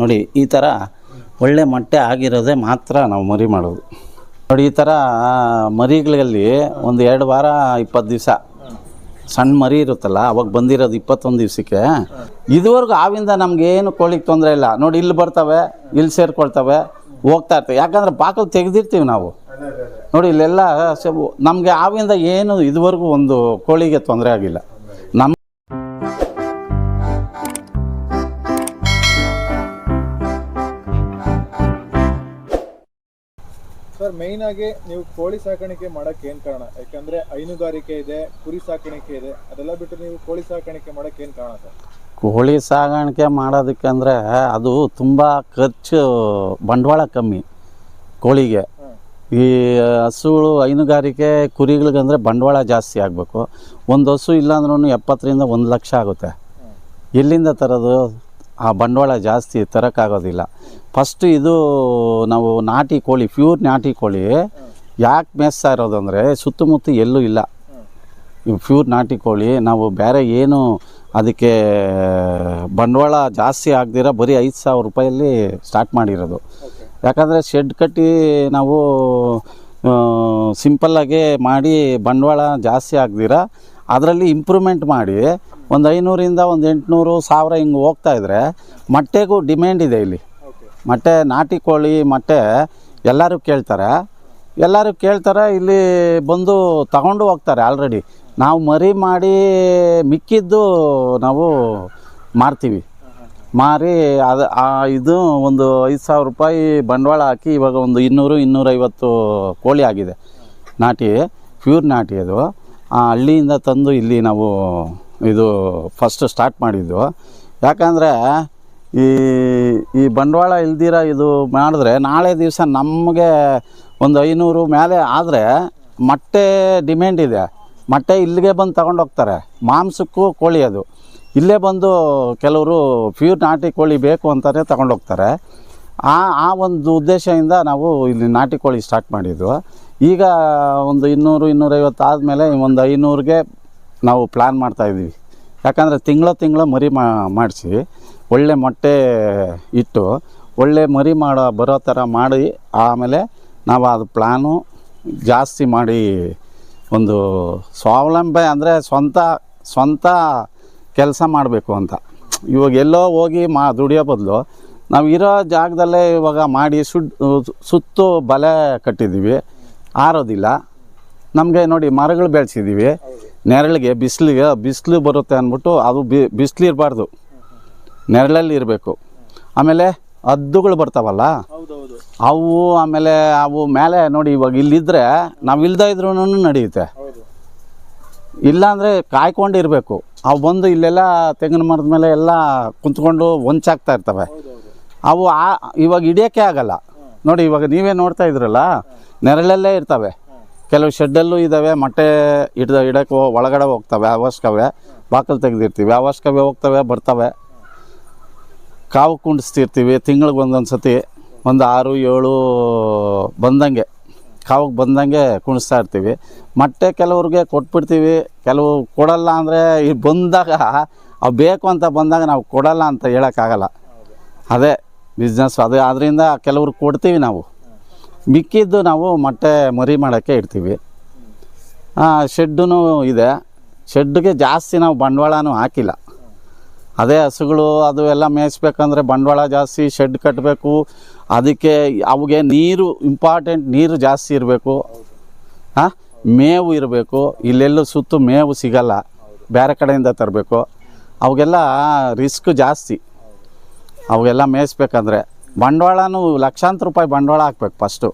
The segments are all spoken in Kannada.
ನೋಡಿ, ಈ ಥರ ಒಳ್ಳೆ ಮೊಟ್ಟೆ ಆಗಿರೋದೇ ಮಾತ್ರ ನಾವು ಮರಿ ಮಾಡೋದು. ನೋಡಿ, ಈ ಥರ ಮರಿಗಳಲ್ಲಿ ಒಂದು ಎರಡು ವಾರ, ಇಪ್ಪತ್ತು ದಿವಸ ಸಣ್ಣ ಮರಿ ಇರುತ್ತಲ್ಲ, ಅವಾಗ ಬಂದಿರೋದು ಇಪ್ಪತ್ತೊಂದು ದಿವಸಕ್ಕೆ. ಇದುವರೆಗೂ ಆವಿಂದ ನಮ್ಗೆ ಏನು ಕೋಳಿಗೆ ತೊಂದರೆ ಇಲ್ಲ. ನೋಡಿ, ಇಲ್ಲಿ ಬರ್ತವೆ, ಇಲ್ಲಿ ಸೇರ್ಕೊಳ್ತವೆ, ಹೋಗ್ತಾ ಇರ್ತವೆ. ಯಾಕಂದ್ರೆ ಬಾಕಲು ತೆಗೆದಿರ್ತೀವಿ ನಾವು. ನೋಡಿ, ಇಲ್ಲೆಲ್ಲ ನಮಗೆ ಆವಿಂದ ಏನು ಇದುವರೆಗೂ ಒಂದು ಕೋಳಿಗೆ ತೊಂದರೆ ಆಗಿಲ್ಲ. ಸರ್ ಮೇಯ್ನ್ ಆಗಿ ನೀವು ಕೋಳಿ ಸಾಕಾಣಿಕೆ ಮಾಡಕ್ಕೆ ಏನ್ ಕಾರಣ? ಯಾಕಂದ್ರೆ ಹೈನುಗಾರಿಕೆ ಇದೆ ಕುರಿ ಸಾಕಾಣಿಕೆ ಇದೆ ಅದೆಲ್ಲ ಬಿಟ್ಟು ನೀವು ಕೋಳಿ ಸಾಕಾಣಿಕೆ ಮಾಡಕ್ಕೆ ಏನ್ ಕಾರಣ ಸರ್ ಕೋಳಿ ಸಾಗಾಣಿಕೆ ಮಾಡೋದಕ್ಕೆ ಅಂದರೆ ಅದು ತುಂಬ ಖರ್ಚು ಬಂಡವಾಳ ಕಮ್ಮಿ ಕೋಳಿಗೆ. ಈ ಹಸುಗಳು ಹೈನುಗಾರಿಕೆ ಕುರಿಗಳಿಗಂದರೆ ಬಂಡವಾಳ ಜಾಸ್ತಿ ಆಗಬೇಕು. ಒಂದು ಹಸು ಇಲ್ಲಾಂದ್ರೂ ಎಪ್ಪತ್ತರಿಂದ ಒಂದು ಲಕ್ಷ ಆಗುತ್ತೆ. ಎಲ್ಲಿಂದ ತರೋದು? ಆ ಬಂಡವಾಳ ಜಾಸ್ತಿ ತರೋಕ್ಕಾಗೋದಿಲ್ಲ ಫಸ್ಟ್ ಇದು ನಾವು ನಾಟಿ ಕೋಳಿ ಪ್ಯೂರ್ ನಾಟಿ ಕೋಳಿ, ಯಾಕೆ ಮೇಯಿಸ್ತಾ ಇರೋದು ಅಂದರೆ ಸುತ್ತಮುತ್ತ ಎಲ್ಲೂ ಇಲ್ಲ. ಪ್ಯೂರ್ ನಾಟಿ ಕೋಳಿ, ನಾವು ಬೇರೆ ಏನು ಅದಕ್ಕೆ ಬಂಡವಾಳ ಜಾಸ್ತಿ ಆಗದಿರ ಬರೀ ಐದು ಸಾವಿರ ರೂಪಾಯಲ್ಲಿ ಸ್ಟಾರ್ಟ್ ಮಾಡಿರೋದು. ಯಾಕಂದರೆ ಶೆಡ್ ಕಟ್ಟಿ ನಾವು ಸಿಂಪಲ್ಲಾಗೆ ಮಾಡಿ ಬಂಡವಾಳ ಜಾಸ್ತಿ ಆಗದಿರ, ಅದರಲ್ಲಿ ಇಂಪ್ರೂವ್ಮೆಂಟ್ ಮಾಡಿ ಒಂದು ಐನೂರಿಂದ ಒಂದು ಎಂಟುನೂರು ಸಾವಿರ ಹಿಂಗೆ ಹೋಗ್ತಾ ಇದ್ದರೆ ಮೊಟ್ಟೆಗೂ ಡಿಮ್ಯಾಂಡ್ ಇದೆ ಇಲ್ಲಿ. ಮೊಟ್ಟೆ ನಾಟಿ ಕೋಳಿ ಮೊಟ್ಟೆ ಎಲ್ಲರೂ ಕೇಳ್ತಾರೆ. ಎಲ್ಲರೂ ಕೇಳ್ತಾರೆ ಇಲ್ಲಿ ಬಂದು ತಗೊಂಡು ಹೋಗ್ತಾರೆ ಆಲ್ರೆಡಿ ನಾವು ಮರಿ ಮಾಡಿ ಮಿಕ್ಕಿದ್ದು ನಾವು ಮಾರ್ತೀವಿ. ಮಾರಿ ಅದು ಆ ಇದು ಒಂದು ಐದು ಸಾವಿರ ರೂಪಾಯಿ ಬಂಡವಾಳ ಹಾಕಿ ಇವಾಗ ಒಂದು ಇನ್ನೂರು ಇನ್ನೂರೈವತ್ತು ಕೋಳಿ ಆಗಿದೆ. ನಾಟಿ ಪ್ಯೂರ್ ನಾಟಿ ಅದು. ಆ ಹಳ್ಳಿಯಿಂದ ತಂದು ಇಲ್ಲಿ ನಾವು ಇದು ಫಸ್ಟ್ ಸ್ಟಾರ್ಟ್ ಮಾಡಿದ್ದು. ಯಾಕಂದರೆ ಈ ಈ ಬಂಡವಾಳ ಇಲ್ದಿರ ಇದು ಮಾಡಿದ್ರೆ ನಾಳೆ ದಿವಸ ನಮಗೆ ಒಂದು ಐನೂರು ಮೇಲೆ ಆದರೆ ಮೊಟ್ಟೆ ಡಿಮ್ಯಾಂಡ್ ಇದೆ. ಮೊಟ್ಟೆ ಇಲ್ಲಿಗೆ ಬಂದು ತಗೊಂಡು ಹೋಗ್ತಾರೆ. ಮಾಂಸಕ್ಕೂ ಕೋಳಿ ಅದು. ಇಲ್ಲೇ ಬಂದು ಕೆಲವರು ಪ್ಯೂರ್ ನಾಟಿ ಕೋಳಿ ಬೇಕು ಅಂತಲೇ ತಗೊಂಡೋಗ್ತಾರೆ ಆ ಆ ಒಂದು ಉದ್ದೇಶದಿಂದ ನಾವು ಇಲ್ಲಿ ನಾಟಿ ಕೋಳಿ ಸ್ಟಾರ್ಟ್ ಮಾಡಿದ್ದು. ಈಗ ಒಂದು ಇನ್ನೂರು, ಇನ್ನೂರೈವತ್ತು ಆದಮೇಲೆ ಒಂದು ಐನೂರಿಗೆ ನಾವು ಪ್ಲ್ಯಾನ್ ಮಾಡ್ತಾಯಿದ್ದೀವಿ ಯಾಕಂದರೆ ತಿಂಗಳ ತಿಂಗಳ ಮರಿ ಮಾಡಿಸಿ, ಒಳ್ಳೆ ಮೊಟ್ಟೆ ಇಟ್ಟು, ಒಳ್ಳೆ ಮರಿ ಮಾಡೋ, ಬರೋ ಥರ ಮಾಡಿ, ಆಮೇಲೆ ನಾವು ಅದು ಪ್ಲ್ಯಾನು ಜಾಸ್ತಿ ಮಾಡಿ ಒಂದು ಸ್ವಾವಲಂಬಿ ಅಂದರೆ ಸ್ವಂತ ಸ್ವಂತ ಕೆಲಸ ಮಾಡಬೇಕು ಅಂತ. ಇವಾಗ ಎಲ್ಲೋ ಹೋಗಿ ಮಾ, ದುಡಿಯೋ ಬದಲು ನಾವು ಇರೋ ಜಾಗದಲ್ಲೇ ಇವಾಗ ಮಾಡಿ ಸುಡ್, ಸುತ್ತು ಬಲೆ ಕಟ್ಟಿದ್ದೀವಿ. ಆರೋದಿಲ್ಲ. ನಮಗೆ ನೋಡಿ ಮರಗಳು ಬೆಳೆಸಿದ್ದೀವಿ. ನೆರಳಿಗೆ ಬಿಸಿಲಿಗೆ ಬಿಸಿಲು ಬರುತ್ತೆ ಅಂದ್ಬಿಟ್ಟು ಅದು ಬಿ ಬಿಸಿಲು ಇರಬಾರ್ದು. ನೆರಳಲ್ಲಿ ಇರಬೇಕು. ಆಮೇಲೆ ಹದ್ದುಗಳು ಬರ್ತಾವಲ್ಲ? ಅವು ಆಮೇಲೆ ಅವು ಮೇಲೆ ನೋಡಿ ಇವಾಗ ಇಲ್ಲಿದ್ದರೆ ನಾವು ಇಲ್ದೇ ಇದ್ರೂ ನಡೆಯುತ್ತೆ. ಇಲ್ಲಾಂದರೆ ಕಾಯ್ಕೊಂಡು ಇರಬೇಕು. ಅವು ಬಂದು ಇಲ್ಲೆಲ್ಲ ತೆಂಗಿನ ಮರದ ಮೇಲೆ ಎಲ್ಲ ಕುಂತ್ಕೊಂಡು ಹೊಂಚಾಗ್ತಾ ಇರ್ತವೆ. ಅವು ಆ ಇವಾಗ ಹಿಡಿಯೋಕ್ಕೆ ಆಗಲ್ಲ. ನೋಡಿ ಇವಾಗ ನೀವೇ ನೋಡ್ತಾ ಇದ್ರಲ್ಲ ನೆರಳಲ್ಲೇ ಇರ್ತವೆ. ಕೆಲವು ಶೆಡ್ಡಲ್ಲೂ ಇದ್ದಾವೆ ಮೊಟ್ಟೆ ಇಡ್ದ ಇಡಕ್ಕೆ ಒಳಗಡೆ ಹೋಗ್ತವೆ ಅವಶ್ಯಕವೇ ಬಾಕಲು ತೆಗೆದಿರ್ತೀವಿ ಅವಶ್ಯಕವೇ ಹೋಗ್ತವೆ, ಬರ್ತವೆ. ಕಾವು ಕುಂಡಿಸ್ತಿರ್ತೀವಿ, ತಿಂಗಳಿಗೆ ಒಂದೊಂದು ಸತಿ ಒಂದು ಆರು, ಏಳು ಬಂದಂಗೆ. ಕಾವಿಗೆ ಬಂದಂಗೆ ಕುಣಿಸ್ತಾ ಇರ್ತೀವಿ. ಮೊಟ್ಟೆ ಕೆಲವ್ರಿಗೆ ಕೊಟ್ಬಿಡ್ತೀವಿ, ಕೆಲವು ಕೊಡಲ್ಲ ಅಂದರೆ ಈ ಬಂದಾಗ, ಅವು ಬೇಕು ಅಂತ ಬಂದಾಗ ನಾವು ಕೊಡಲ್ಲ ಅಂತ ಹೇಳೋಕ್ಕಾಗಲ್ಲ. ಅದೇ ಬಿಸ್ನೆಸ್ ಅದೇ ಅದರಿಂದ ಕೆಲವ್ರಿಗೆ ಕೊಡ್ತೀವಿ ನಾವು. ಮಿಕ್ಕಿದ್ದು ನಾವು ಮೊಟ್ಟೆ ಮರಿ ಮಾಡೋಕ್ಕೆ ಇಡ್ತೀವಿ. ಶೆಡ್ಡೂ ಇದೆ. ಶೆಡ್ಗೆ ಜಾಸ್ತಿ ನಾವು ಬಂಡವಾಳನೂ ಹಾಕಿಲ್ಲ. ಅದೇ ಹಸುಗಳು ಅದು ಎಲ್ಲ ಮೇಯಿಸ್ಬೇಕಂದ್ರೆ ಬಂಡವಾಳ ಜಾಸ್ತಿ, ಶೆಡ್ ಕಟ್ಟಬೇಕು ಅದಕ್ಕೆ ಅವಗೆ ನೀರು ಇಂಪಾರ್ಟೆಂಟ್ ನೀರು ಜಾಸ್ತಿ ಇರಬೇಕು. ಹಾಂ ಮೇವು ಇರಬೇಕು. ಇಲ್ಲೆಲ್ಲೂ ಸುತ್ತು ಮೇವು ಸಿಗಲ್ಲ. ಬೇರೆ ಕಡೆಯಿಂದ ತರಬೇಕು. ಅವಾಗೆಲ್ಲ ರಿಸ್ಕ್ ಜಾಸ್ತಿ. ಅವೆಲ್ಲ ಮೇಯಿಸ್ಬೇಕಂದ್ರೆ. ಬಂಡವಾಳನೂ ಲಕ್ಷಾಂತರ ರೂಪಾಯಿ ಬಂಡವಾಳ ಹಾಕ್ಬೇಕು ಫಸ್ಟು.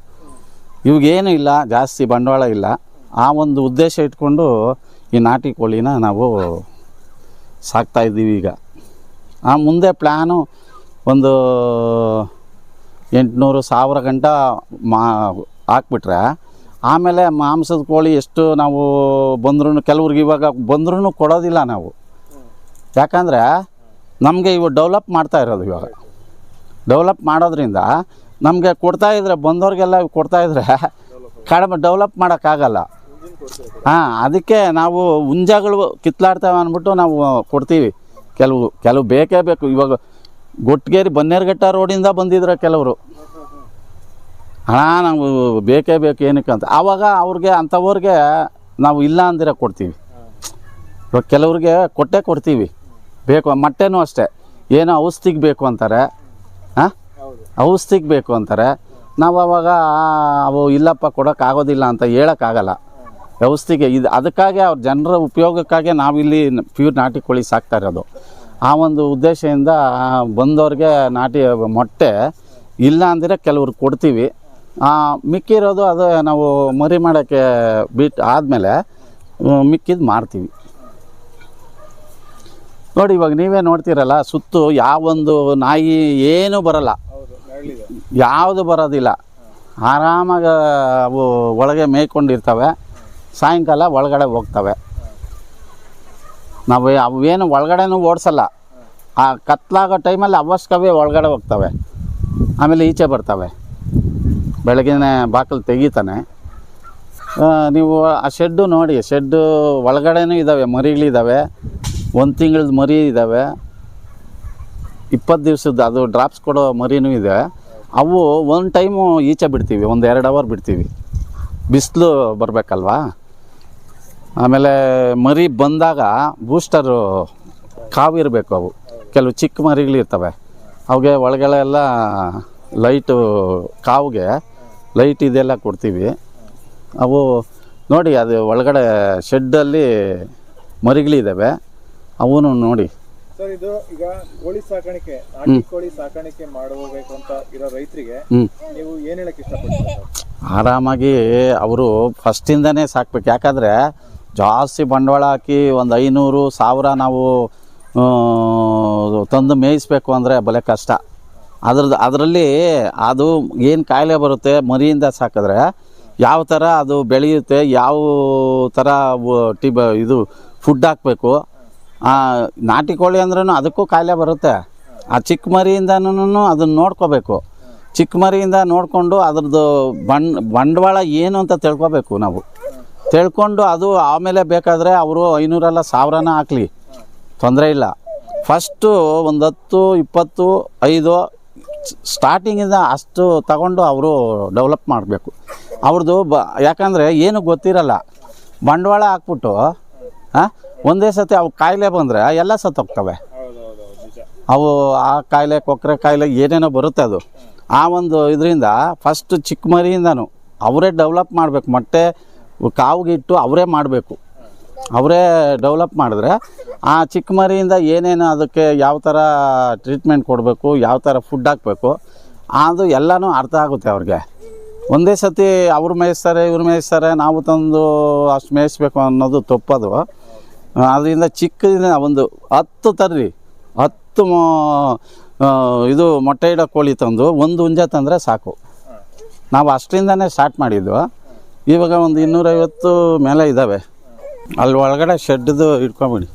ಇವಾಗೇನು ಇಲ್ಲ, ಜಾಸ್ತಿ ಬಂಡವಾಳ ಇಲ್ಲ. ಆ ಒಂದು ಉದ್ದೇಶ ಇಟ್ಕೊಂಡು ಈ ನಾಟಿ ಕೋಳಿನ ನಾವು ಸಾಕ್ತಾ ಇದ್ದೀವಿ ಈಗ. ಆ ಮುಂದೆ ಪ್ಲ್ಯಾನು ಒಂದು ಎಂಟುನೂರು ಸಾವಿರ ಗಂಟ ಮಾ ಹಾಕ್ಬಿಟ್ರೆ, ಆಮೇಲೆ ಮಾಂಸದ ಕೋಳಿ ಎಷ್ಟು ನಾವು ಬಂದ್ರೂ ಕೆಲವ್ರಿಗೆ ಇವಾಗ ಬಂದ್ರೂ ಕೊಡೋದಿಲ್ಲ ನಾವು. ಯಾಕಂದರೆ ನಮಗೆ ಇವು ಡೆವಲಪ್ ಮಾಡ್ತಾ ಇರೋದು ಇವಾಗ. ಡೆವಲಪ್ ಮಾಡೋದ್ರಿಂದ ನಮಗೆ ಕೊಡ್ತಾ ಇದ್ರೆ, ಬಂದವ್ರಿಗೆಲ್ಲ ಕೊಡ್ತಾ ಇದ್ರೆ ಕಡಿಮೆ ಡೆವಲಪ್ ಮಾಡೋಕ್ಕಾಗಲ್ಲ. ಹಾಂ, ಅದಕ್ಕೆ ನಾವು ಹುಂಜಗಳು ಕಿತ್ಲಾಡ್ತೇವೆ ಅಂದ್ಬಿಟ್ಟು ನಾವು ಕೊಡ್ತೀವಿ. ಕೆಲವು ಕೆಲವು ಬೇಕೇ ಬೇಕು. ಇವಾಗ ಗೊಟ್ಟಗೇರಿ ಬನ್ನೇರುಘಟ್ಟ ರೋಡಿಂದ ಬಂದಿದ್ರು ಕೆಲವರು. ಹಣ ನಾವು ಬೇಕೇ ಬೇಕು ಏನಕ್ಕೆ ಅಂತ. ಆವಾಗ ಅವ್ರಿಗೆ, ಅಂಥವ್ರಿಗೆ ನಾವು ಇಲ್ಲ ಅಂದಿರೋ ಕೊಡ್ತೀವಿ. ಇವಾಗ ಕೆಲವ್ರಿಗೆ ಕೊಟ್ಟೇ ಕೊಡ್ತೀವಿ. ಬೇಕು, ಮೊಟ್ಟೆನೂ ಅಷ್ಟೇ. ಏನೋ ಔಷಧಿಗೆ ಬೇಕು ಅಂತಾರೆ. ಔಷಧಿಗೆ ಬೇಕು ಅಂತಾರೆ. ನಾವು ಅವಾಗ ಅವು ಇಲ್ಲಪ್ಪ ಕೊಡೋಕ್ಕಾಗೋದಿಲ್ಲ ಅಂತ ಹೇಳೋಕ್ಕಾಗಲ್ಲ. ಔಷಧಿಗೆ ಇದು, ಅದಕ್ಕಾಗಿ ಅವ್ರ ಜನರ ಉಪಯೋಗಕ್ಕಾಗಿ ನಾವಿಲ್ಲಿ ಪ್ಯೂರ್ ನಾಟಿ ಕೋಳಿ ಸಾಕ್ತಾ ಇರೋದು ಆ ಒಂದು ಉದ್ದೇಶದಿಂದ ಬಂದವ್ರಿಗೆ ನಾಟಿ, ಮೊಟ್ಟೆ ಇಲ್ಲ ಅಂದರೆ ಕೆಲವ್ರಿಗೆ ಕೊಡ್ತೀವಿ. ಮಿಕ್ಕಿರೋದು ಅದು ನಾವು ಮರಿ ಮಾಡೋಕ್ಕೆ ಬಿಟ್ಟು ಆದಮೇಲೆ ಮಿಕ್ಕಿದ್ದು ಮಾರ್ತೀವಿ. ನೋಡಿ ಇವಾಗ ನೀವೇ ನೋಡ್ತೀರಲ್ಲ, ಸುತ್ತು ಯಾವೊಂದು ನಾಯಿ ಏನೂ ಬರಲ್ಲ. ಯಾವುದು ಬರೋದಿಲ್ಲ. ಆರಾಮಾಗಿ ಅವು ಒಳಗೆ ಮೇಯ್ಕೊಂಡಿರ್ತವೆ. ಸಾಯಂಕಾಲ ಒಳಗಡೆ ಹೋಗ್ತವೆ. ನಾವು ಅವೇನು ಒಳಗಡೆನೂ ಓಡಿಸಲ್ಲ. ಆ ಕತ್ಲಾಗೋ ಟೈಮಲ್ಲಿ ಅವಶ್ಯಕವೇ ಒಳಗಡೆ ಹೋಗ್ತವೆ. ಆಮೇಲೆ ಈಚೆ ಬರ್ತವೆ. ಬೆಳಗಿನ ಬಾಕಲು ತೆಗಿತಾನೆ. ನೀವು ಆ ಶೆಡ್ಡು ನೋಡಿ, ಶೆಡ್ಡು ಒಳಗಡೆನೂ ಇದ್ದಾವೆ ಮರಿಗಳಿದ್ದಾವೆ ಒಂದು ತಿಂಗಳದ ಮರಿ ಇದ್ದಾವೆ ಇಪ್ಪತ್ತು ದಿವಸದ ಅದು ಡ್ರಾಪ್ಸ್ ಕೊಡೋ ಮರಿನೂ ಇದೆ. ಅವು ಒಂದು ಟೈಮು ಈಚೆ ಬಿಡ್ತೀವಿ, ಒಂದು ಎರಡು ಅವರ್ ಬಿಡ್ತೀವಿ. ಬಿಸಿಲು ಬರಬೇಕಲ್ವಾ? ಆಮೇಲೆ ಮರಿ ಬಂದಾಗ ಬೂಸ್ಟರು ಕಾವಿರಬೇಕು ಅವು. ಕೆಲವು ಚಿಕ್ಕ ಮರಿಗಳಿರ್ತವೆ ಅವುಗೆ ಒಳಗಡೆ ಎಲ್ಲ ಲೈಟು ಕಾವಿಗೆ ಲೈಟ್ ಇದೆಲ್ಲ ಕೊಡ್ತೀವಿ. ಅವು ನೋಡಿ, ಅದು ಒಳಗಡೆ ಶೆಡ್ಡಲ್ಲಿ ಮರಿಗಳಿದ್ದಾವೆ ಅವೂ ನೋಡಿ. ಸರ್ ಇದು ಈಗ ಕೋಳಿ ಸಾಕಾಣಿಕೆ ನಾಟಿ ಕೋಳಿ ಸಾಕಾಣಿಕೆ ಮಾಡಬೇಕು ಅಂತ ಇರೋ ರೈತರಿಗೆ ನೀವು ಏನ್ ಹೇಳಕ್ ಇಷ್ಟಪಡ್ತೀರಾ? ಆರಾಮಾಗಿ ಅವರು ಫಸ್ಟಿಂದನೇ ಸಾಕ್ಬೇಕು. ಯಾಕಂದರೆ ಜಾಸ್ತಿ ಬಂಡವಾಳ ಹಾಕಿ ಒಂದು ಐನೂರು ಸಾವಿರ ನಾವು ತಂದು ಮೇಯಿಸ್ಬೇಕು ಅಂದರೆ ಬಲೆ ಕಷ್ಟ. ಅದ್ರದ್ದು ಅದರಲ್ಲಿ ಅದು ಏನು ಕಾಯಿಲೆ ಬರುತ್ತೆ ಮರಿಯಿಂದ ಸಾಕಿದ್ರೆ ಯಾವ ಥರ ಅದು ಬೆಳೆಯುತ್ತೆ ಯಾವ ಥರ ಟಿಬ ಇದು ಫುಡ್ ಹಾಕಬೇಕು ನಾಟಿ ಕೋಳಿ ಅಂದ್ರೂ ಅದಕ್ಕೂ ಕಾಯಿಲೆ ಬರುತ್ತೆ. ಆ ಚಿಕ್ಕ ಮರಿಯಿಂದನೂ ಅದನ್ನು ನೋಡ್ಕೋಬೇಕು. ಚಿಕ್ಕ ಮರಿಯಿಂದ ನೋಡಿಕೊಂಡು ಅದ್ರದ್ದು ಬಂಡ್, ಬಂಡವಾಳ ಏನು ಅಂತ ತಿಳ್ಕೊಬೇಕು ನಾವು. ತಿಳ್ಕೊಂಡು ಅದು ಆಮೇಲೆ ಬೇಕಾದರೆ ಅವರು ಐನೂರಲ್ಲ ಸಾವಿರನ ಹಾಕಲಿ. ತೊಂದರೆ ಇಲ್ಲ. ಫಸ್ಟು ಒಂದು ಹತ್ತು, ಇಪ್ಪತ್ತು, ಐದು ಸ್ಟಾರ್ಟಿಂಗಿಂದ ಅಷ್ಟು ತಗೊಂಡು ಅವರು ಡೆವಲಪ್ ಮಾಡಬೇಕು. ಅವ್ರದ್ದು ಬ, ಯಾಕಂದರೆ ಏನು ಗೊತ್ತಿರಲ್ಲ. ಬಂಡವಾಳ ಹಾಕ್ಬಿಟ್ಟು ಹಾಂ ಒಂದೇ ಸತಿ ಅವು ಕಾಯಿಲೆ ಬಂದರೆ ಎಲ್ಲ ಸತ್ತೋಗ್ತವೆ. ಅವು ಆ ಕಾಯಿಲೆ ಕೊಕ್ಕರೆ ಕಾಯಿಲೆ ಏನೇನೋ ಬರುತ್ತೆ ಅದು. ಆ ಒಂದು ಇದರಿಂದ ಫಸ್ಟ್ ಚಿಕ್ಕ ಮರಿಯಿಂದನೂ ಅವರೇ ಡೆವಲಪ್ ಮಾಡಬೇಕು. ಮೊಟ್ಟೆ ಕಾವುಗಿಟ್ಟು ಅವರೇ ಮಾಡಬೇಕು. ಅವರೇ ಡೆವಲಪ್ ಮಾಡಿದ್ರೆ ಆ ಚಿಕ್ಕ ಮರಿಯಿಂದ ಏನೇನು ಅದಕ್ಕೆ ಯಾವ ಥರ ಟ್ರೀಟ್ಮೆಂಟ್ ಕೊಡಬೇಕು, ಯಾವ ಥರ ಫುಡ್ ಹಾಕಬೇಕು, ಅದು ಎಲ್ಲನೂ ಅರ್ಥ ಆಗುತ್ತೆ ಅವ್ರಿಗೆ. ಒಂದೇ ಸತಿ ಅವ್ರು ಮೇಯಿಸ್ತಾರೆ, ಇವ್ರು ಮೇಯಿಸ್ತಾರೆ, ನಾವು ತಂದು ಅಷ್ಟು ಮೇಯಿಸ್ಬೇಕು ಅನ್ನೋದು ತಪ್ಪದು. ಅದರಿಂದ ಚಿಕ್ಕದಿಂದ ಒಂದು ಹತ್ತು ತರ್ರಿ ಹತ್ತು ಇದು ಮೊಟ್ಟೆ ಇಡೋ ಕೋಳಿ ತಂದು ಒಂದು ಹುಂಜ ತಂದರೆ ಸಾಕು. ನಾವು ಅಷ್ಟರಿಂದನೇ ಸ್ಟಾರ್ಟ್ ಮಾಡಿದ್ದು. ಇವಾಗ ಒಂದು ಇನ್ನೂರೈವತ್ತು ಮೇಲೆ ಇದ್ದಾವೆ ಅಲ್ಲಿ ಒಳಗಡೆ ಶೆಡ್ದು ಇಟ್ಕೊಂಬಿಡಿ.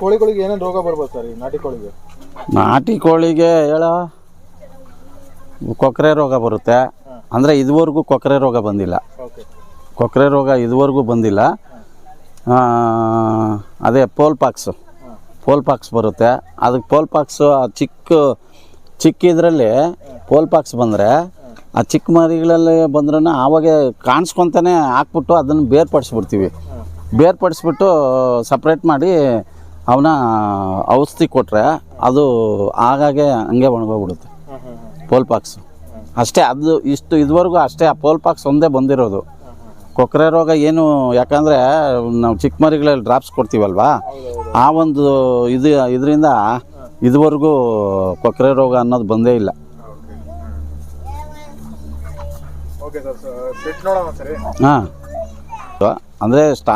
ಕೋಳಿಗಳಿಗೆ ಏನೇನು ರೋಗ ಬರ್ಬೋದು ಸರ್ ಈ ನಾಟಿ ಕೋಳಿಗೆ? ನಾಟಿ ಕೋಳಿಗೆ ಹೇಳೋ ಕೊಕ್ಕರೆ ರೋಗ ಬರುತ್ತೆ. ಅಂದರೆ ಇದುವರೆಗೂ ಕೊಕ್ಕರೆ ರೋಗ ಬಂದಿಲ್ಲ. ಕೊಕ್ಕರೆ ರೋಗ ಇದುವರೆಗೂ ಬಂದಿಲ್ಲ. ಅದೇ ಪೋಲ್ ಪಾಕ್ಸು ಪೋಲ್ ಪಾಕ್ಸ್ ಬರುತ್ತೆ. ಅದಕ್ಕೆ ಪೋಲ್ಪಾಕ್ಸು ಆ ಚಿಕ್ಕ ಚಿಕ್ಕ ಇದರಲ್ಲಿ ಪೋಲ್ಪಾಕ್ಸ್ ಬಂದರೆ ಆ ಚಿಕ್ಕ ಮರಿಗಳಲ್ಲಿ ಬಂದ್ರೂ ಆವಾಗೆ ಕಾಣಿಸ್ಕೊತಾನೆ ಹಾಕ್ಬಿಟ್ಟು ಅದನ್ನು ಬೇರ್ಪಡಿಸ್ಬಿಡ್ತೀವಿ. ಬೇರ್ಪಡಿಸ್ಬಿಟ್ಟು ಸಪ್ರೇಟ್ ಮಾಡಿ ಅವನ್ನ ಔಷಧಿ ಕೊಟ್ಟರೆ ಅದು ಆಗಾಗೆ ಹಂಗೆ ಒಣಗೋಗ್ಬಿಡುತ್ತೆ. ಹಾಂ ಹಾಂ ಅಷ್ಟೇ ಅದು ಇಷ್ಟು ಇದುವರೆಗೂ ಅಷ್ಟೇ ಆ ಪೋಲ್ ಪಾಕ್ಸ್ ಒಂದೇ ಬಂದಿರೋದು. ಕೊಕ್ಕರೆ ರೋಗ ಏನು ಯಾಕಂದರೆ ನಾವು ಚಿಕ್ಕ ಮರಿಗಳಲ್ಲಿ ಡ್ರಾಪ್ಸ್ ಕೊಡ್ತೀವಲ್ವಾ? ಆ ಒಂದು ಇದು ಇದರಿಂದ ಇದುವರೆಗೂ ಕೊಕ್ಕರೆ ರೋಗ ಅನ್ನೋದು ಬಂದೇ ಇಲ್ಲ. ಹಾಂ. ಅಂದರೆ ಸ್ಟಾ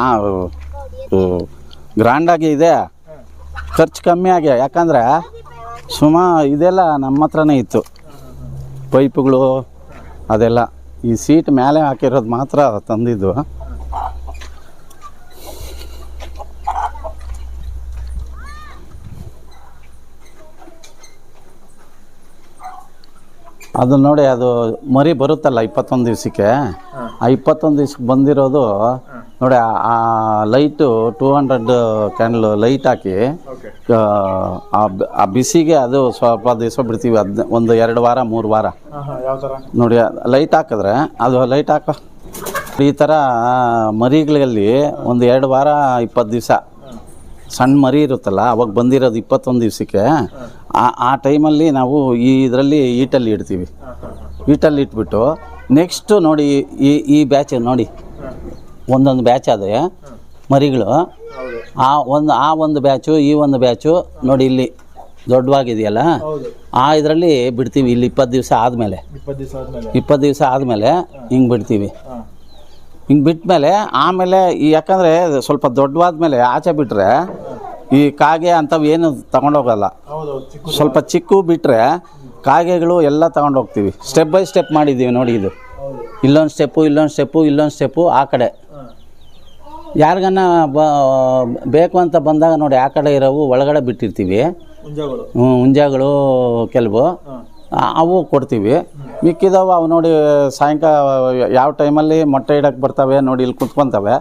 ಗ್ರ್ಯಾಂಡಾಗಿ ಇದೆ. ಖರ್ಚು ಕಮ್ಮಿ ಆಗಿ ಯಾಕಂದರೆ ಸುಮಾ ಇದೆಲ್ಲ ನಮ್ಮ ಹತ್ರನೇ ಇತ್ತು. ಪೈಪ್ಗಳು ಅದೆಲ್ಲ ಈ ಸೀಟ್ ಮೇಲೆ ಹಾಕಿರೋದು ಮಾತ್ರ ತಂದಿದ್ದು. ಅದು ನೋಡಿ ಅದು ಮರಿ ಬರುತ್ತಲ್ಲ ಇಪ್ಪತ್ತೊಂದು ದಿವಸಕ್ಕೆ ಆ ಇಪ್ಪತ್ತೊಂದು ದಿವ್ಸಕ್ಕೆ ಬಂದಿರೋದು ನೋಡಿ ಆ- light two hundred candle light ಹಾಕಿ ಆ, ಆ ಬ- ಆ ಬಿಸಿಗೆ ಅದು ಸ್ವಲ್ಪ ದಿವಸ ಬಿಡ್ತೀವಿ ಅದ್ ಒಂದು ಎರಡು ವಾರ ಮೂರು ವಾರ. ನೋಡಿ ಲೈಟ್ ಹಾಕಿದ್ರೆ ಅದು ಲೈಟ್ ಹಾಕ. ಈ ಥರ ಮರಿಗಳಲ್ಲಿ ಒಂದು ಎರಡು ವಾರ ಇಪ್ಪತ್ತು ದಿವಸ. ಸಣ್ಣ ಮರಿ ಇರುತ್ತಲ್ಲ ಅವಾಗ ಬಂದಿರೋದು ಇಪ್ಪತ್ತೊಂದು ದಿವಸಕ್ಕೆ. ಆ ಆ ಟೈಮಲ್ಲಿ ನಾವು ಈ ಇದರಲ್ಲಿ ಈಟಲ್ಲಿ ಇಡ್ತೀವಿ. ಈಟಲ್ಲಿ ಇಟ್ಬಿಟ್ಟು ನೆಕ್ಸ್ಟು ನೋಡಿ ಈ ಈ ಬ್ಯಾಚ್ ನೋಡಿ. ಒಂದೊಂದು ಬ್ಯಾಚ್ ಆದರೆ ಮರಿಗಳು. ಆ ಒಂದು ಆ ಒಂದು ಬ್ಯಾಚು ಈ ಒಂದು ಬ್ಯಾಚು ನೋಡಿ ಇಲ್ಲಿ ದೊಡ್ಡವಾಗಿದೆಯಲ್ಲ? ಆ ಇದರಲ್ಲಿ ಬಿಡ್ತೀವಿ ಇಲ್ಲಿ ಇಪ್ಪತ್ತು ದಿವಸ ಆದಮೇಲೆ. ಇಪ್ಪತ್ತು ದಿವಸ ಆದಮೇಲೆ. ಇಪ್ಪತ್ತು ದಿವಸ ಆದಮೇಲೆ ಹಿಂಗೆ ಬಿಡ್ತೀವಿ. ಹಿಂಗೆ ಬಿಟ್ಟ ಮೇಲೆ ಆಮೇಲೆ ಈ ಯಾಕಂದರೆ ಸ್ವಲ್ಪ ದೊಡ್ಡವಾದ ಮೇಲೆ ಆಚೆ ಬಿಟ್ಟರೆ ಈ ಕಾಗೆ ಅಂಥವು ಏನು ತಗೊಂಡೋಗಲ್ಲ ಸ್ವಲ್ಪ ಚಿಕ್ಕು ಬಿಟ್ಟರೆ ಕಾಗೆಗಳು ಎಲ್ಲ ತಗೊಂಡೋಗ್ತೀವಿ ಸ್ಟೆಪ್ ಬೈ ಸ್ಟೆಪ್ ಮಾಡಿದ್ದೀವಿ ನೋಡಿ ಇದು. ಇಲ್ಲೊಂದು ಸ್ಟೆಪ್ಪು ಇಲ್ಲೊಂದು ಸ್ಟೆಪ್ಪು ಇಲ್ಲೊಂದು ಸ್ಟೆಪ್ಪು ಆ ಕಡೆ. ಯಾರಿಗನ್ನ ಬ ಬೇಕು ಅಂತ ಬಂದಾಗ ನೋಡಿ ಆ ಕಡೆ ಇರೋವು ಒಳಗಡೆ ಬಿಟ್ಟಿರ್ತೀವಿ. ಹ್ಞೂ ಹುಂಜಾಗಳು ಕೆಲವು. ಅವು ಕೊಡ್ತೀವಿ. ಮಿಕ್ಕಿದವು ಅವು ನೋಡಿ ಸಾಯಂಕಾಲ ಯಾವ ಟೈಮಲ್ಲಿ ಮೊಟ್ಟೆ ಇಡಕ್ಕೆ ಬರ್ತವೆ ನೋಡಿ ಇಲ್ಲಿ ಕುತ್ಕೊತವೆ.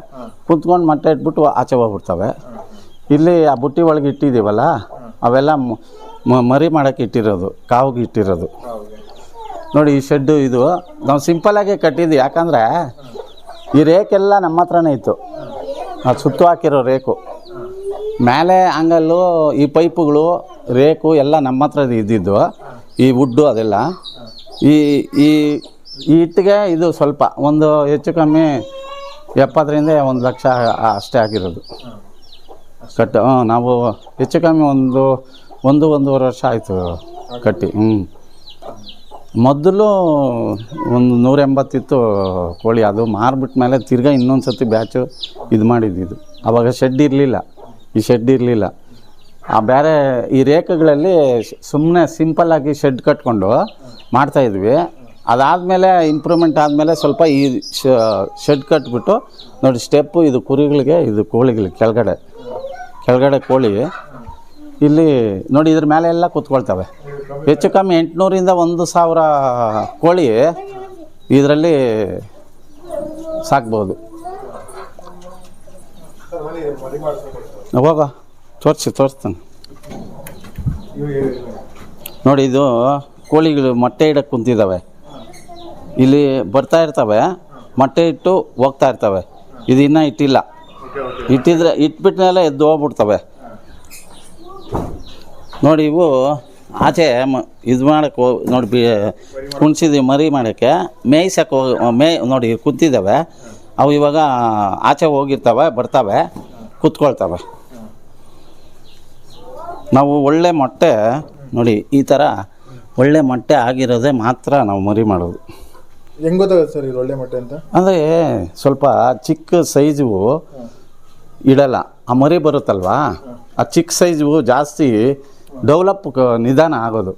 ಕುತ್ಕೊಂಡು ಮೊಟ್ಟೆ ಇಟ್ಬಿಟ್ಟು ಆಚೆ ಹೋಗ್ಬಿಡ್ತವೆ. ಇಲ್ಲಿ ಆ ಬುಟ್ಟಿ ಒಳಗೆ ಇಟ್ಟಿದ್ದೀವಲ್ಲ, ಅವೆಲ್ಲ ಮರಿ ಮಾಡೋಕ್ಕೆ ಇಟ್ಟಿರೋದು, ಕಾವಿಗೆ ಇಟ್ಟಿರೋದು. ನೋಡಿ ಈ ಶೆಡ್ಡು ಇದು, ನಾವು ಸಿಂಪಲಾಗೆ ಕಟ್ಟಿದ್ದು ಯಾಕಂದರೆ ಈ ರೇಕೆಲ್ಲ ನಮ್ಮ ಹತ್ರನೇ ಇತ್ತು. ಅದು ಸುತ್ತು ಹಾಕಿರೋ ರೇಕು. ಮೇಲೆ ಆಂಗಲ್ಲು ಈ ಪೈಪುಗಳು, ರೇಕು ಎಲ್ಲ ನಮ್ಮ ಹತ್ರ ಇದ್ದಿದ್ದು, ಈ ವುಡ್ಡು ಅದೆಲ್ಲ. ಈ ಈ ಈ ಇಟ್ಟಿಗೆ ಇದು ಸ್ವಲ್ಪ, ಒಂದು ಹೆಚ್ಚು ಕಮ್ಮಿ ಎಪ್ಪತ್ತರಿಂದ ಒಂದು ಲಕ್ಷ ಅಷ್ಟೇ ಆಗಿರೋದು. ಕಟ್ಟು ಹಾಂ ನಾವು ಹೆಚ್ಚು ಕಮ್ಮಿ ಒಂದು ಒಂದು, ಒಂದೂವರೆ ವರ್ಷ ಆಯಿತು ಕಟ್ಟಿ ಹ್ಞೂ ಮೊದಲು ಒಂದು ನೂರ ಎಂಬತ್ತಿತ್ತು ಕೋಳಿ, ಅದು ಮಾರ್ಬಿಟ್ಟ ಮೇಲೆ ತಿರ್ಗಾ ಇನ್ನೊಂದು ಸತಿ ಬ್ಯಾಚು ಇದು ಮಾಡಿದ್ದಿದ್ದು ಆವಾಗ ಶೆಡ್ ಇರಲಿಲ್ಲ, ಈ ಶೆಡ್ ಇರಲಿಲ್ಲ. ಆ ಬೇರೆ ಈ ರೇಖೆಗಳಲ್ಲಿ ಸುಮ್ಮನೆ ಸಿಂಪಲ್ಲಾಗಿ ಶೆಡ್ ಕಟ್ಕೊಂಡು ಮಾಡ್ತಾಯಿದ್ವಿ ಅದಾದಮೇಲೆ ಇಂಪ್ರೂವ್ಮೆಂಟ್ ಆದಮೇಲೆ ಸ್ವಲ್ಪ ಈ ಶೆಡ್ ಕಟ್ಬಿಟ್ಟು ನೋಡಿ ಸ್ಟೆಪ್ಪು ಇದು ಕುರಿಗಳಿಗೆ, ಇದು ಕೋಳಿಗಳಿಗೆ ಕೆಳಗಡೆ ಕೆಳಗಡೆ ಕೋಳಿ, ಇಲ್ಲಿ ನೋಡಿ ಇದ್ರ ಮೇಲೆ ಎಲ್ಲ ಕೂತ್ಕೊಳ್ತವೆ. ಹೆಚ್ಚು ಕಮ್ಮಿ ಎಂಟುನೂರಿಂದ ಒಂದು ಸಾವಿರ ಕೋಳಿ ಇದರಲ್ಲಿ ಸಾಕ್ಬೋದು. ಹೋಗ, ತೋರಿಸಿ, ತೋರಿಸ್ತಾನೆ. ನೋಡಿ ಇದು ಕೋಳಿಗಳು ಮೊಟ್ಟೆ ಇಡಕ್ಕೆ ಕುಂತಿದ್ದಾವೆ ಇಲ್ಲಿ ಬರ್ತಾ ಇರ್ತವೆ, ಮೊಟ್ಟೆ ಇಟ್ಟು ಹೋಗ್ತಾ ಇರ್ತವೆ. ಇದು ಇನ್ನೂ ಇಟ್ಟಿಲ್ಲ. ಇಟ್ಬಿಟ್ಟ ಇಟ್ಟಿದ್ರೆ ಇಟ್ಬಿಟ್ಮೇಲೆ ಎದ್ದು ಹೋಗ್ಬಿಡ್ತವೆ. ನೋಡಿ ಇವು ಆಚೆ ಮ ಇದು ಮಾಡೋಕ್ಕೆ ಹೋಗಿ ನೋಡಿ ಬಿ ಕುಣಿಸಿದ್ವಿ ಮರಿ ಮಾಡೋಕ್ಕೆ ಮೇಯ್ಸಕ್ಕೆ ಹೋಗಿ ಮೇ ನೋಡಿ ಕೂತಿದ್ದಾವೆ. ಅವು ಇವಾಗ ಆಚೆ ಹೋಗಿರ್ತವೆ ಬರ್ತವೆ ಕೂತ್ಕೊಳ್ತವೆ. ನಾವು ಒಳ್ಳೆ ಮೊಟ್ಟೆ ನೋಡಿ ಈ ಥರ ಒಳ್ಳೆ ಮೊಟ್ಟೆ ಆಗಿರೋದೇ ಮಾತ್ರ ನಾವು ಮರಿ ಮಾಡೋದು. ಹೆಂಗೆ ಗೊತ್ತಾಗುತ್ತೆ ಸರ್ ಇದು ಒಳ್ಳೆ ಮೊಟ್ಟೆ ಅಂತ? ಅಂದರೆ ಸ್ವಲ್ಪ ಚಿಕ್ಕ ಸೈಜು ಇಡಲ್ಲ. ಆ ಮರಿ ಬರುತ್ತಲ್ವಾ? ಆ ಚಿಕ್ಕ ಸೈಜು ಜಾಸ್ತಿ ಡೆವಲಪ್ ನಿಧಾನ ಆಗೋದು.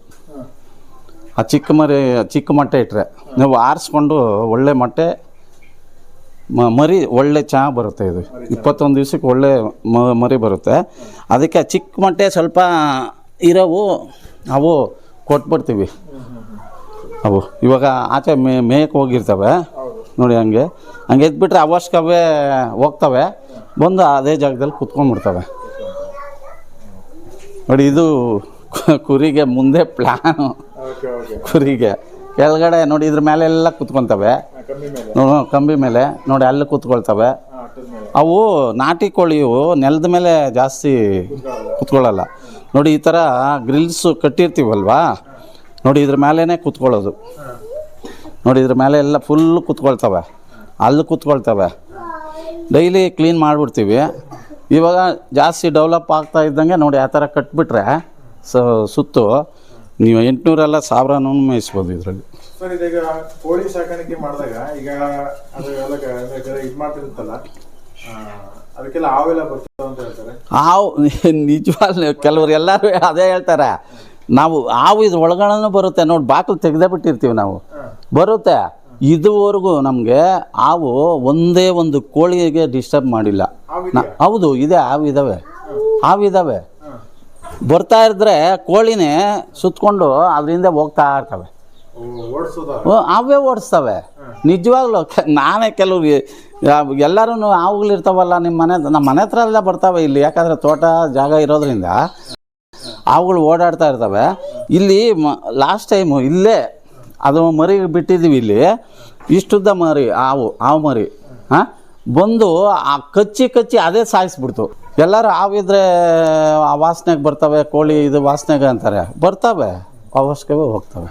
ಆ ಚಿಕ್ಕ ಮರಿ ಚಿಕ್ಕ ಮೊಟ್ಟೆ ಇಟ್ಟರೆ ನೀವು ಆರಿಸ್ಕೊಂಡು ಒಳ್ಳೆ ಮೊಟ್ಟೆ ಮ- ಮರಿ ಒಳ್ಳೆ ಚಹಾ ಬರುತ್ತೆ ಇದು. ಇಪ್ಪತ್ತೊಂದು ದಿವ್ಸಕ್ಕೆ ಒಳ್ಳೆ ಮ- ಮರಿ ಬರುತ್ತೆ. ಅದಕ್ಕೆ ಆ ಚಿಕ್ಕ ಮೊಟ್ಟೆ ಸ್ವಲ್ಪ ಇರೋವು ಅವು ಕೊಟ್ಬಿಡ್ತೀವಿ. ಅವು ಇವಾಗ ಆಚೆ ಮೇ ಮೇಯಕ್ಕೆ ಹೋಗಿರ್ತವೆ. ನೋಡಿ ಹಂಗೆ. ಹಂಗೆ ಎದ್ಬಿಟ್ರೆ ಅವಶ್ಯಕವೇ ಹೋಗ್ತವೆ. ಬಂದು ಅದೇ ಜಾಗದಲ್ಲಿ ಕುತ್ಕೊಂಡ್ಬಿಡ್ತವೆ. ನೋಡಿ ಇದು ಕುರಿಗೆ ಮುಂದೆ ಪ್ಲ್ಯಾನು ಕುರಿಗೆ. ಕೆಳಗಡೆ ನೋಡಿ ಇದ್ರ ಮೇಲೆ ಎಲ್ಲ ಕುತ್ಕೊತವೆ. ಕಂಬಿ ಮೇಲೆ. ನೋಡಿ ಅಲ್ಲಿ ಕುತ್ಕೊಳ್ತವೆ. ಅವು ನಾಟಿ ಕೋಳಿಯು ನೆಲದ ಮೇಲೆ ಜಾಸ್ತಿ ಕುತ್ಕೊಳ್ಳಲ್ಲ. ನೋಡಿ ಈ ಥರ ಗ್ರಿಲ್ಸು ಕಟ್ಟಿರ್ತೀವಲ್ವಾ? ನೋಡಿ ಇದ್ರ ಮೇಲೇ ಕುತ್ಕೊಳ್ಳೋದು. ನೋಡಿ ಇದ್ರ ಮೇಲೆ ಎಲ್ಲ ಫುಲ್ ಕುತ್ಕೊಳ್ತವೆ. ಅಲ್ಲಿ ಕುತ್ಕೊಳ್ತವೆ. Daily clean ಮಾಡಿಬಿಡ್ತೀವಿ. ಇವಾಗ ಜಾಸ್ತಿ ಡೆವಲಪ್ ಆಗ್ತಾ ಇದ್ದಂಗೆ ನೋಡಿ ಆ ಥರ ಕಟ್ಬಿಟ್ರೆ ಸ ಸುತ್ತು. ನೀವು ಎಂಟುನೂರೆಲ್ಲ ಸಾವಿರನೂ ಮೇಯಿಸ್ಬೋದು ಇದರಲ್ಲಿ. ಸರ್ ಇದೀಗ ಕೋಳಿ ಸಾಕಾಣಿಕೆ ಮಾಡಿದಾಗ ಈಗ ಅದು ಇದು ಮಾಡ್ತಿರುತ್ತಲ್ಲ ಆ, ಅದಕ್ಕೆಲ್ಲ ಹಾವೆಲ್ಲ ಬರ್ತದೆ ಅಂತ ಹೇಳ್ತಾರೆ. ಹಾವು ನಿಜವಾಗ್ಲೂ ಕೆಲವ್ರು ಎಲ್ಲರೂ ಅದೇ ಹೇಳ್ತಾರೆ. ನಾವು ಹಾವು ಇದ್ರ ಒಳಗಡೆನೂ ಬರುತ್ತೆ. ನೋಡಿ ಬಾಕಲು ತೆಗೆದೇ ಬಿಟ್ಟಿರ್ತೀವಿ ನಾವು. ಬರುತ್ತೆ. ಇದುವರೆಗೂ ನಮಗೆ ಹಾವು ಒಂದೇ ಒಂದು ಕೋಳಿಗೆ ಡಿಸ್ಟರ್ಬ್ ಮಾಡಿಲ್ಲ. ನ- ಹೌದು ಇದೆ ಹಾವು ಇದಾವೆ ಹಾವು ಇದ್ದಾವೆ ಬರ್ತಾ ಇದ್ರೆ ಕೋಳಿನೇ ಸುತ್ತಕೊಂಡು ಅದರಿಂದ ಹೋಗ್ತಾ ಇರ್ತವೆ. ಅವೇ ಓಡಿಸ್ತವೆ. ನಿಜವಾಗ್ಲೂ ನಾನೇ ಕೆಲವು ಎಲ್ಲರೂ ಹಾವುಗಳು ಇರ್ತಾವಲ್ಲ ನಿಮ್ಮ ಮನೆ ನಮ್ಮ ಮನೆ ಹತ್ರ ಎಲ್ಲ ಬರ್ತಾವೆ ಇಲ್ಲಿ. ಯಾಕಂದರೆ ತೋಟ ಜಾಗ ಇರೋದ್ರಿಂದ. ಹಾವುಗಳು ಓಡಾಡ್ತಾ ಇರ್ತವೆ. ಇಲ್ಲಿ ಲಾಸ್ಟ್ ಟೈಮು ಇಲ್ಲೇ ಅದು ಮರಿ ಬಿಟ್ಟಿದ್ದೀವಿ ಇಲ್ಲಿ. ಇಷ್ಟುದ್ದ ಮರಿ, ಹಾವು ಹಾವು ಮರಿ. ಹಾಂ? ಬಂದು ಆ ಕಚ್ಚಿ ಕಚ್ಚಿ ಅದೇ ಸಾಯಿಸ್ಬಿಡ್ತು. ಎಲ್ಲರೂ ಹಾವಿದ್ರೆ ಆ ವಾಸನೆಗೆ ಬರ್ತವೆ, ಕೋಳಿ ಇದು ವಾಸನೆಗೆ ಅಂತಾರೆ. ಬರ್ತವೆ ಅವಶ್ಯಕವೇ ಹೋಗ್ತವೆ.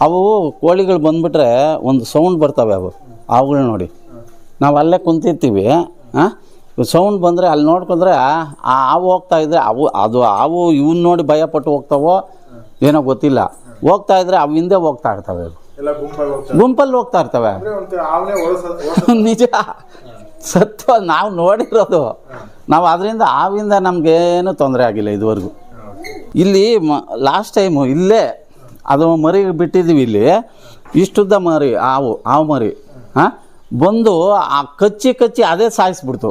ಅವು ಕೋಳಿಗಳು ಬಂದ್ಬಿಟ್ರೆ ಒಂದು ಸೌಂಡ್ ಬರ್ತವೆ ಅವು ಅವುಗಳು ನೋಡಿ. ನಾವು ಅಲ್ಲೇ ಕುಂತಿರ್ತೀವಿ, ಹಾಂ? ಸೌಂಡ್ ಬಂದರೆ ಅಲ್ಲಿ ನೋಡ್ಕೊಂಡ್ರೆ ಆ ಹಾವು ಹೋಗ್ತಾ ಇದ್ರೆ ಅವು, ಅದು ಹಾವು ಇವನ್ನ ನೋಡಿ ಭಯಪಟ್ಟು ಹೋಗ್ತಾವೋ ಏನೋ ಗೊತ್ತಿಲ್ಲ. ಹೋಗ್ತಾ ಇದ್ರೆ ಅವು ಹಿಂದೆ ಹೋಗ್ತಾ ಇರ್ತವೆ ಗುಂಪಲ್ಲಿ ಹೋಗ್ತಾ ಇರ್ತವೆ. ನಿಜ. ಸತ್ವ ನಾವು ನೋಡಿರೋದು. ನಾವು ಅದರಿಂದ ಆವಿಂದ ನಮಗೇನು ತೊಂದರೆ ಆಗಿಲ್ಲ ಇದುವರೆಗೂ. ಇಲ್ಲಿ ಮ ಲಾಸ್ಟ್ ಟೈಮು ಇಲ್ಲೇ ಅದು ಮರಿ ಬಿಟ್ಟಿದ್ದೀವಿ ಇಲ್ಲಿ. ಇಷ್ಟುದ್ದ ಮರಿ ಹಾವು ಹಾವು ಮರಿ. ಹಾಂ? ಬಂದು ಆ ಕಚ್ಚಿ ಕಚ್ಚಿ ಅದೇ ಸಾಯಿಸ್ಬಿಡ್ತು.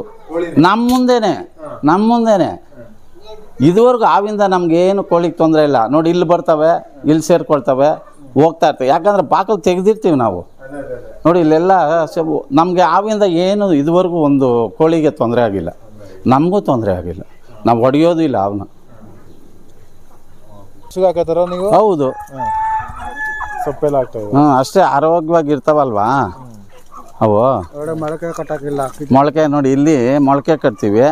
ನಮ್ಮ ಮುಂದೆನೆ ನಮ್ಮ ಮುಂದೆನೆ. ಇದುವರೆಗೂ ಆವಿಂದ ನಮ್ಗೆ ಏನು ಕೋಳಿಗೆ ತೊಂದರೆ ಇಲ್ಲ. ನೋಡಿ ಇಲ್ಲಿ ಬರ್ತವೆ ಇಲ್ಲಿ ಸೇರ್ಕೊಳ್ತವೆ ಹೋಗ್ತಾ ಇರ್ತವೆ. ಯಾಕಂದ್ರೆ ಬಾಕಲ್ ತೆಗೆದಿರ್ತೀವಿ ನಾವು. ನೋಡಿ ಇಲ್ಲೆಲ್ಲ ನಮಗೆ ಆವಿಂದ ಏನು ಇದುವರೆಗೂ ಒಂದು ಕೋಳಿಗೆ ತೊಂದರೆ ಆಗಿಲ್ಲ. ನಮಗೂ ತೊಂದರೆ ಆಗಿಲ್ಲ. ನಾವು ಹೊಡೆಯೋದು ಇಲ್ಲ ಅವನ್ನ ನೀವು? ಹೌದು. ಸೊಪ್ಪೆಲ್ಲ ಅಷ್ಟೇ ಆರೋಗ್ಯವಾಗಿ ಇರ್ತಾವಲ್ವಾ? ಅವು. ಮೊಳಕೆ ಕಟ್ಟಾಕಿಲ್ಲ. ಮೊಳಕೆ ನೋಡಿ ಇಲ್ಲಿ ಮೊಳಕೆ ಕಟ್ತೀವಿ.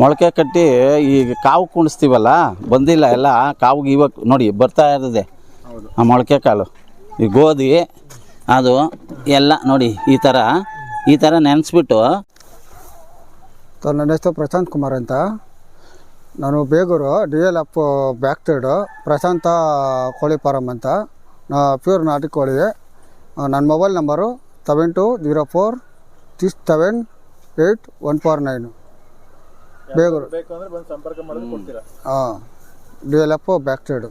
ಮೊಳಕೆ ಕಟ್ಟಿ ಈಗ ಕಾವು ಕುಣಿಸ್ತೀವಲ್ಲ ಬಂದಿಲ್ಲ ಎಲ್ಲ ಕಾವು ಇವಾಗ ನೋಡಿ ಬರ್ತಾ ಇರ್ತದೆ. ಹೌದು. ಆ ಮೊಳಕೆ ಕಾಳು ಈ ಗೋಧಿ ಅದು ಎಲ್ಲ ನೋಡಿ ಈ ಥರ ಈ ಥರ ನೆನೆಸ್ಬಿಟ್ಟು. ನನ್ನ ಹೆಸರು ಪ್ರಶಾಂತ್ ಕುಮಾರ್ ಅಂತ. ನಾನು Begur D L F back side Prashanth ಕೋಳಿ ಫಾರಮ್ ಅಂತ. ನಾ ಪ್ಯೂರ್ ನಾಟಿ ಕೋಳಿ. ನನ್ನ mobile number seven two zero four six seven eight one four nine. Begur ಬೇಕು ಅಂದ್ರೆ ಬಂದು ಸಂಪರ್ಕ ಮಾಡಿದ್ರೆ ಕೊಡ್ತೀರಾ? ಹಾಂ. D L F back side